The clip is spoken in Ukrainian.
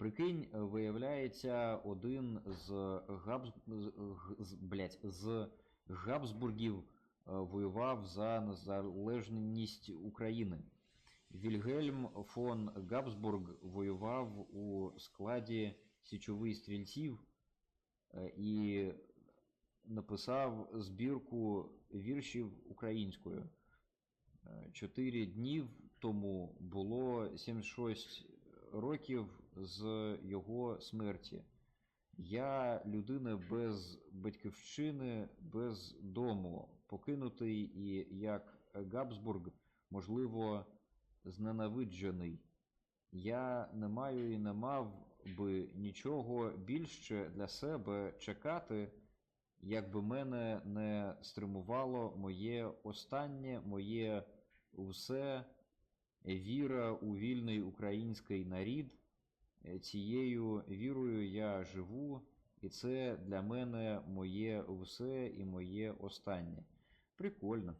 Прикинь, виявляється, один з Габс... з, блядь, з Габсбургів е, воював за незалежність України. Вільгельм фон Габсбург воював у складі січових стрільців е, і написав збірку віршів українською. Е, Чотири днів тому було 76 років з його смерті. Я людина без батьківщини, без дому, покинутий і як Габсбург, можливо, зненавиджений. Я не маю і не мав би нічого більше для себе чекати, якби мене не стримувало моє останнє, моє все віра у вільний український нарід. Е, Цією вірою я живу, і це для мене моє все і моє останнє. Прикольно.